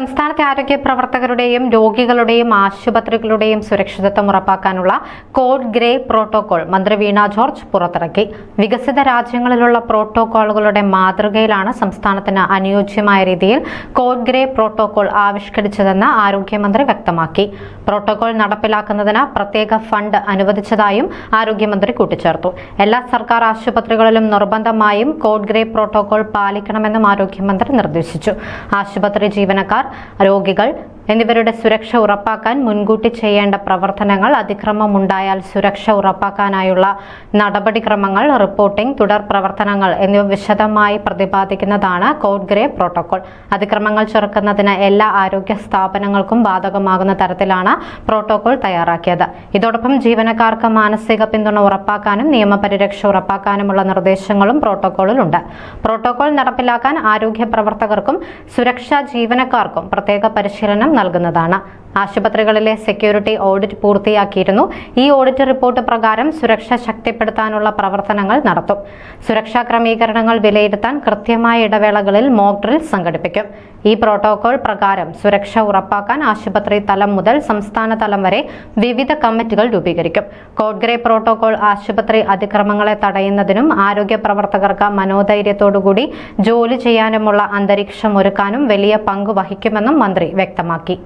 സംസ്ഥാനത്തെ ആരോഗ്യ പ്രവർത്തകരുടെയും രോഗികളുടെയും ആശുപത്രികളുടെയും സുരക്ഷിതത്വം ഉറപ്പാക്കാനുള്ള കോഡ് ഗ്രേ പ്രോട്ടോകോൾ മന്ത്രി വീണ ജോർജ് പുറത്തിറക്കി. വികസിത രാജ്യങ്ങളിലുള്ള പ്രോട്ടോകോളുകളുടെ മാതൃകയിലാണ് സംസ്ഥാനത്തിന് അനുയോജ്യമായ രീതിയിൽ കോഡ് ഗ്രേ പ്രോട്ടോകോൾ ആവിഷ്കരിച്ചതെന്ന് ആരോഗ്യമന്ത്രി വ്യക്തമാക്കി. പ്രോട്ടോകോൾ നടപ്പിലാക്കുന്നതിന് പ്രത്യേക ഫണ്ട് അനുവദിച്ചതായും ആരോഗ്യമന്ത്രി കൂട്ടിച്ചേർത്തു. എല്ലാ സർക്കാർ ആശുപത്രികളിലും നിർബന്ധമായും കോഡ് ഗ്രേ പ്രോട്ടോകോൾ പാലിക്കണമെന്നും ആരോഗ്യമന്ത്രി നിർദ്ദേശിച്ചു. ആശുപത്രി ജീവനക്കാർ രോഗികൾ എന്നിവരുടെ സുരക്ഷ ഉറപ്പാക്കാൻ മുൻകൂട്ടി ചെയ്യേണ്ട പ്രവർത്തനങ്ങൾ അതിക്രമമുണ്ടായാൽ സുരക്ഷ ഉറപ്പാക്കാനായുള്ള നടപടിക്രമങ്ങൾ റിപ്പോർട്ടിംഗ് തുടർ പ്രവർത്തനങ്ങൾ എന്നിവ വിശദമായി പ്രതിപാദിക്കുന്നതാണ് കോഡ് ഗ്രേ പ്രോട്ടോകോൾ. അതിക്രമങ്ങൾ ചെറുക്കുന്നതിന് എല്ലാ ആരോഗ്യ സ്ഥാപനങ്ങൾക്കും ബാധകമാകുന്ന തരത്തിലാണ് പ്രോട്ടോകോൾ തയ്യാറാക്കിയത്. ഇതോടൊപ്പം ജീവനക്കാർക്ക് മാനസിക പിന്തുണ ഉറപ്പാക്കാനും നിയമപരിരക്ഷ ഉറപ്പാക്കാനുമുള്ള നിർദ്ദേശങ്ങളും പ്രോട്ടോകോളിലുണ്ട്. പ്രോട്ടോകോൾ നടപ്പിലാക്കാൻ ആരോഗ്യ പ്രവർത്തകർക്കും സുരക്ഷാ ജീവനക്കാർക്കും പ്രത്യേക പരിശീലനം നൽകുന്നതാണ് ആശുപത്രികളിലെ സെക്യൂരിറ്റി ഓഡിറ്റ് പൂർത്തിയാക്കിയിരുന്നു. ഈ ഓഡിറ്റ് റിപ്പോർട്ട് പ്രകാരം സുരക്ഷ ശക്തിപ്പെടുത്താനുള്ള പ്രവർത്തനങ്ങൾ നടത്തും. സുരക്ഷാ ക്രമീകരണങ്ങൾ വിലയിരുത്താൻ കൃത്യമായ ഇടവേളകളിൽ മോക്ക് ഡ്രിൽ സംഘടിപ്പിക്കും. ഈ പ്രോട്ടോകോൾ പ്രകാരം സുരക്ഷ ഉറപ്പാക്കാൻ ആശുപത്രി തലം മുതൽ സംസ്ഥാന തലം വരെ വിവിധ കമ്മിറ്റികൾ രൂപീകരിക്കും. കോഡ്ഗ്രേ പ്രോട്ടോകോൾ ആശുപത്രി അതിക്രമങ്ങളെ തടയുന്നതിനും ആരോഗ്യ പ്രവർത്തകർക്ക് മനോധൈര്യത്തോടുകൂടി ജോലി ചെയ്യാനുമുള്ള അന്തരീക്ഷം ഒരുക്കാനും വലിയ പങ്ക് വഹിക്കുമെന്നും മന്ത്രി വ്യക്തമാക്കി.